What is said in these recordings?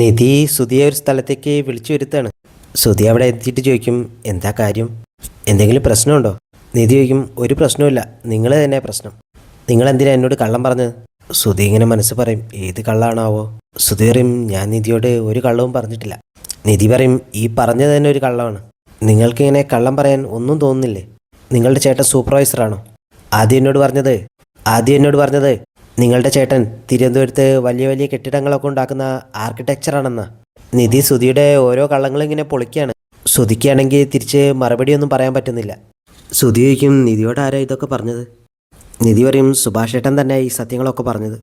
നിധി സുധിയെ ഒരു സ്ഥലത്തേക്ക് വിളിച്ചു വരുത്താണ്. സുധി അവിടെ എത്തിയിട്ട് ചോദിക്കും എന്താ കാര്യം? എന്തെങ്കിലും പ്രശ്നമുണ്ടോ? നിധി ചോദിക്കും ഒരു പ്രശ്നവുമില്ല. നിങ്ങൾ തന്നെ പ്രശ്നം. നിങ്ങൾ എന്തിനാ എന്നോട് കള്ളം പറഞ്ഞത്? സുധി ഇങ്ങനെ മനസ്സ് പറയും ഏത് കള്ളാണാവോ? സുധി പറയും ഞാൻ നിധിയോട് ഒരു കള്ളവും പറഞ്ഞിട്ടില്ല. നിധി പറയും ഈ പറഞ്ഞത് തന്നെ ഒരു കള്ളമാണ്. നിങ്ങൾക്കിങ്ങനെ കള്ളം പറയാൻ ഒന്നും തോന്നുന്നില്ലേ? നിങ്ങളുടെ ചേട്ടൻ സൂപ്പർവൈസറാണോ? ആദ്യം എന്നോട് പറഞ്ഞത്? ആദ്യം എന്നോട് പറഞ്ഞത്? നിങ്ങളുടെ ചേട്ടൻ തിരുവനന്തപുരത്ത് വലിയ വലിയ കെട്ടിടങ്ങളൊക്കെ ഉണ്ടാക്കുന്ന ആർക്കിടെക്ചറാണെന്ന്. നിധി സുധിയുടെ ഓരോ കള്ളങ്ങളും ഇങ്ങനെ പൊളിക്കുകയാണ്. സുധിക്കാണെങ്കിൽ തിരിച്ച് മറുപടിയൊന്നും പറയാൻ പറ്റുന്നില്ല. സുധി ചോദിക്കും നിധിയോട് ആരാ ഇതൊക്കെ പറഞ്ഞത്? നിധി പറയും സുഭാഷേട്ടൻ തന്നെ ഈ സത്യങ്ങളൊക്കെ പറഞ്ഞത്.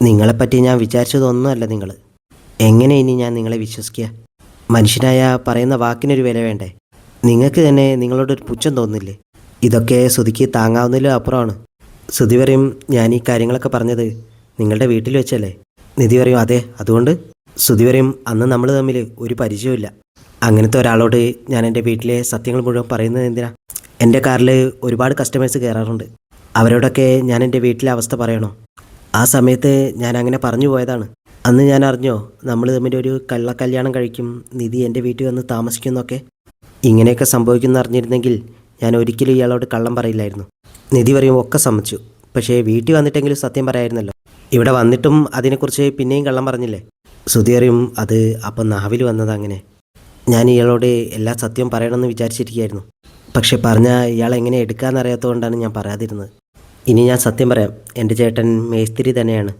നിങ്ങളെപ്പറ്റി ഞാൻ വിചാരിച്ചതൊന്നുമല്ല നിങ്ങൾ എങ്ങനെ ഇനി ഞാൻ നിങ്ങളെ വിശ്വസിക്കുക? മനുഷ്യനായ പറയുന്ന വാക്കിനൊരു വില വേണ്ടേ? നിങ്ങൾക്ക് തന്നെ നിങ്ങളോടൊരു പുച്ഛം തോന്നില്ലേ ഇതൊക്കെ സുധിക്ക് താങ്ങാവുന്നതിലും അപ്പുറമാണ്. ശ്രുതി പറയും ഞാൻ ഈ കാര്യങ്ങളൊക്കെ പറഞ്ഞത് നിങ്ങളുടെ വീട്ടിൽ വെച്ചല്ലേ? നിധി പറയും അതെ അതുകൊണ്ട്. ശ്രുതി പറയും അന്ന് നമ്മൾ തമ്മിൽ ഒരു പരിചയമില്ല അങ്ങനത്തെ ഒരാളോട് ഞാൻ എന്റെ വീട്ടിലെ സത്യങ്ങൾ മുഴുവൻ പറയുന്നത് എന്തിനാ? എന്റെ കാറിൽ ഒരുപാട് കസ്റ്റമേഴ്സ് കയറാറുണ്ട്. അവരോടൊക്കെ ഞാൻ എന്റെ വീട്ടിലെ അവസ്ഥ പറയണോ? ആ സമയത്ത് ഞാൻ അങ്ങനെ പറഞ്ഞു പോയതാണ്. അന്ന് ഞാൻ അറിഞ്ഞോ നമ്മൾ തമ്മിൽ ഒരു കള്ള കല്യാണം കഴിക്കും നിധി എന്റെ വീട്ടിൽ വന്ന് താമസിക്കുന്നൊക്കെ? ഇങ്ങനെയൊക്കെ സംഭവിക്കുന്ന അറിഞ്ഞിരുന്നെങ്കിൽ ഞാൻ ഒരിക്കലും ഇയാളോട് കള്ളം പറയില്ലായിരുന്നു. നിധി പറയും ഒക്കെ സമ്മതിച്ചു. പക്ഷേ വീട്ടിൽ വന്നിട്ടെങ്കിലും സത്യം പറയായിരുന്നല്ലോ. ഇവിടെ വന്നിട്ടും അതിനെക്കുറിച്ച് പിന്നെയും കള്ളം പറഞ്ഞില്ലേ? അറിയും അത് അപ്പം നാവിൽ വന്നത് അങ്ങനെ. ഞാൻ ഇയാളോട് എല്ലാ സത്യവും പറയണമെന്ന് വിചാരിച്ചിരിക്കുകയായിരുന്നു. പക്ഷെ പറഞ്ഞാൽ ഇയാൾ എങ്ങനെ എടുക്കാമെന്നറിയാത്തതുകൊണ്ടാണ് ഞാൻ പറയാതിരുന്നത്. ഇനി ഞാൻ സത്യം പറയാം. എന്റെ ചേട്ടൻ മേസ്തിരി തന്നെയാണ്.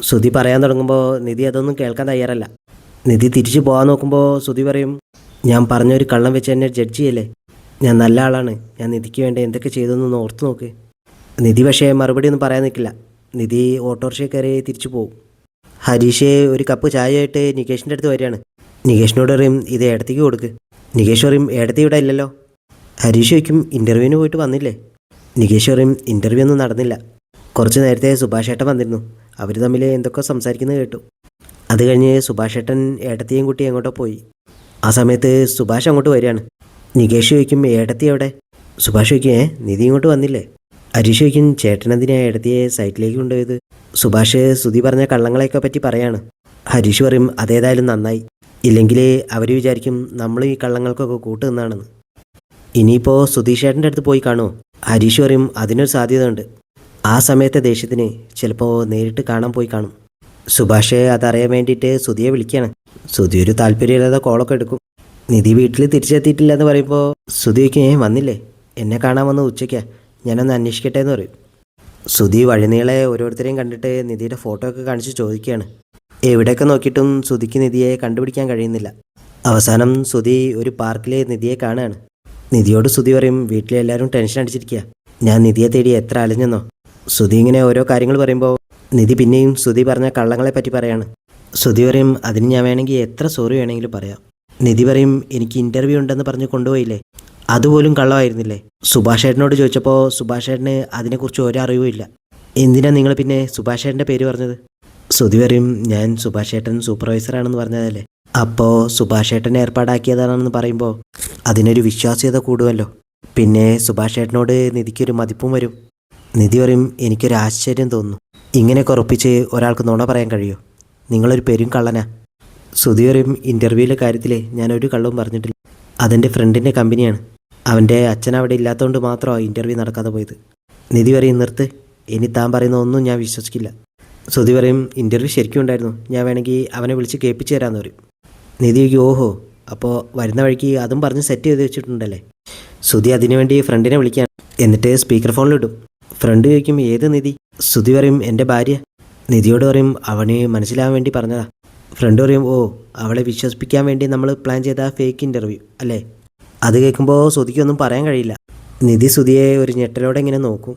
ശ്രുതി പറയാൻ തുടങ്ങുമ്പോൾ നിധി അതൊന്നും കേൾക്കാൻ തയ്യാറല്ല. നിധി തിരിച്ചു പോകാൻ നോക്കുമ്പോൾ ശ്രുതി പറയും ഞാൻ പറഞ്ഞൊരു കള്ളം വെച്ച് എന്നെ ജഡ്ജ് ചെയ്യല്ലേ? ഞാൻ നല്ല ആളാണ്. ഞാൻ നിധിക്ക് വേണ്ടി? എന്തൊക്കെ ചെയ്തെന്നൊന്ന് ഓർത്ത് നോക്ക്. നിധി പക്ഷേ മറുപടി ഒന്നും പറയാൻ നിൽക്കില്ല. നിധി ഓട്ടോറിക്ഷയിൽ കയറി തിരിച്ചു പോകും ഹരീഷ് ഒരു കപ്പ് ചായയായിട്ട് നികേഷിന്റെ അടുത്ത് വരികയാണ്. നികേഷിനോട് പറയും ഇത് ഏടത്തേക്ക് കൊടുക്ക്. നികേഷ് പറയും ഏടത്തി ഇവിടെ ഇല്ലല്ലോ. ഹരീഷ് ചോദിക്കും ഇന്റർവ്യൂവിന് പോയിട്ട് വന്നില്ലേ? നികേഷ് പറയും ഇന്റർവ്യൂ ഒന്നും നടന്നില്ല. കുറച്ച് നേരത്തെ സുഭാഷ് ഏട്ടൻ വന്നിരുന്നു. അവർ തമ്മിൽ എന്തൊക്കെ സംസാരിക്കുന്നത് കേട്ടു. അത് കഴിഞ്ഞ് സുഭാഷ് ഏട്ടൻ ഏട്ടത്തെയും കുട്ടി എങ്ങോട്ടോ പോയി. ആ സമയത്ത് സുഭാഷ് അങ്ങോട്ട് വരികയാണ്. നികേഷ് ചോദിക്കും ഏടത്തി അവിടെ സുഭാഷ് ചോദിക്കും ഏ നിധി ഇങ്ങോട്ട് വന്നില്ലേ? ഹരീഷ് ചോദിക്കും ചേട്ടനെന്തിനാ ഏടത്തിയെ സൈറ്റിലേക്ക് കൊണ്ടുപോയത്? സുഭാഷ് സുധി പറഞ്ഞ കള്ളങ്ങളെയൊക്കെ പറ്റി പറയാണ്. ഹരീഷ് പറയും അതേതായാലും നന്നായി. ഇല്ലെങ്കിൽ അവർ വിചാരിക്കും നമ്മൾ ഈ കള്ളങ്ങൾക്കൊക്കെ കൂട്ട് നിന്നാണെന്ന്. ഇനിയിപ്പോൾ സുധീഷേട്ടന്റെ അടുത്ത് പോയി കാണുമോ ഹരീഷ് പറയും അതിനൊരു സാധ്യത ഉണ്ട് ആ സമയത്തെ ദേഷ്യത്തിന് ചിലപ്പോൾ നേരിട്ട് കാണാൻ പോയി കാണും. സുഭാഷ് അതറിയാൻ വേണ്ടിയിട്ട് സുധിയെ വിളിക്കുകയാണ് സുധി ഒരു താല്പര്യമില്ലാതെ കോളൊക്കെ എടുക്കും. നിധി വീട്ടിൽ തിരിച്ചെത്തിയിട്ടില്ല എന്ന് പറയുമ്പോൾ സുധി ചോദിക്കും ഏ വന്നില്ലേ? എന്നെ കാണാൻ വന്ന് ഉച്ചയ്ക്കാ. ഞാനൊന്ന് അന്വേഷിക്കട്ടെ എന്ന് പറയും. സുധി വഴിനീളെ ഓരോരുത്തരെയും കണ്ടിട്ട് നിധിയുടെ ഫോട്ടോ ഒക്കെ കാണിച്ച് ചോദിക്കുകയാണ് എവിടെയൊക്കെ നോക്കിയിട്ടും സുധിക്ക് നിധിയെ കണ്ടുപിടിക്കാൻ കഴിയുന്നില്ല. അവസാനം സുധി ഒരു പാർക്കിലെ നിധിയെ കാണുകയാണ് നിധിയോട് സുധി പറയും വീട്ടിലെ എല്ലാവരും ടെൻഷൻ അടിച്ചിരിക്കുക ഞാൻ നിധിയെ തേടി എത്ര അലഞ്ഞെന്നോ? സുധി ഇങ്ങനെ ഓരോ കാര്യങ്ങൾ പറയുമ്പോൾ നിധി പിന്നെയും സുധി പറഞ്ഞ കള്ളങ്ങളെ പറ്റി പറയാണ്. സുധി പറയും അതിന് ഞാൻ വേണമെങ്കിൽ എത്ര സോറി വേണമെങ്കിലും പറയാം. നിധി പറയും എനിക്ക് ഇന്റർവ്യൂ ഉണ്ടെന്ന് പറഞ്ഞ് കൊണ്ടുപോയില്ലേ? അതുപോലും കള്ളമായിരുന്നില്ലേ? സുഭാഷ് ഏട്ടനോട് ചോദിച്ചപ്പോൾ സുഭാഷ് ഏട്ടന് അതിനെക്കുറിച്ച് ഒരു അറിവും ഇല്ല. എന്തിനാ നിങ്ങൾ പിന്നെ സുഭാഷ് ഏട്ടന്റെ പേര് പറഞ്ഞത്? സുധി പറയും ഞാൻ സുഭാഷ് ഏട്ടൻ സൂപ്പർവൈസറാണെന്ന് പറഞ്ഞതല്ലേ. അപ്പോൾ സുഭാഷ് ഏട്ടൻ ഏർപ്പാടാക്കിയതാണെന്ന് പറയുമ്പോൾ അതിനൊരു വിശ്വാസ്യത കൂടുമല്ലോ. പിന്നെ സുഭാഷ് ഏട്ടനോട് നിധിക്കൊരു മതിപ്പും വരും. നിധി പറയും എനിക്കൊരു ആശ്ചര്യം തോന്നുന്നു. ഇങ്ങനെയൊക്കെ ഉറപ്പിച്ച് ഒരാൾക്ക് നുണ പറയാൻ കഴിയുമോ നിങ്ങളൊരു പെരും കള്ളനാ. സുധി പറയും ഇന്റർവ്യൂവിലെ കാര്യത്തിൽ ഞാനൊരു കള്ളവും പറഞ്ഞിട്ടില്ല. അതെന്റെ ഫ്രണ്ടിന്റെ കമ്പനിയാണ് അവന്റെ അച്ഛൻ അവിടെ ഇല്ലാത്തതുകൊണ്ട് മാത്രമാണ് ഇന്റർവ്യൂ നടക്കാതെ പോയത്. നിധി പറയും നിർത്ത്. ഇനി താൻ പറയുന്ന ഒന്നും ഞാൻ വിശ്വസിക്കില്ല. സുധി പറയും ഇന്റർവ്യൂ ശരിക്കും ഉണ്ടായിരുന്നു. ഞാൻ വേണമെങ്കിൽ അവനെ വിളിച്ച് കേൾപ്പിച്ച് തരാമെന്ന് പറയും. നിധി ഓഹോ. അപ്പോൾ വരുന്ന വഴിക്ക് അതും പറഞ്ഞ് സെറ്റ് ചെയ്ത് വെച്ചിട്ടുണ്ടല്ലേ? സുധി അതിനുവേണ്ടി ഫ്രണ്ടിനെ വിളിക്കാൻ എന്നിട്ട് സ്പീക്കർ ഫോണിലിടും ഫ്രണ്ട് ചോദിക്കും ഏത് നിധി? സുധി പറയും എന്റെ ഭാര്യ. നിധിയോട് പറയും അവന് മനസ്സിലാവാൻ വേണ്ടി പറഞ്ഞതാ. ഫ്രണ്ട് പറയും ഓ അവളെ വിശ്വസിപ്പിക്കാൻ വേണ്ടി നമ്മൾ പ്ലാൻ ചെയ്ത ഫേക്ക് ഇന്റർവ്യൂ അല്ലേ? അത് കേൾക്കുമ്പോൾ ശ്രുതിക്കൊന്നും പറയാൻ കഴിയില്ല. നിധി സുധിയെ ഒരു ഞെട്ടലോടെ ഇങ്ങനെ നോക്കും.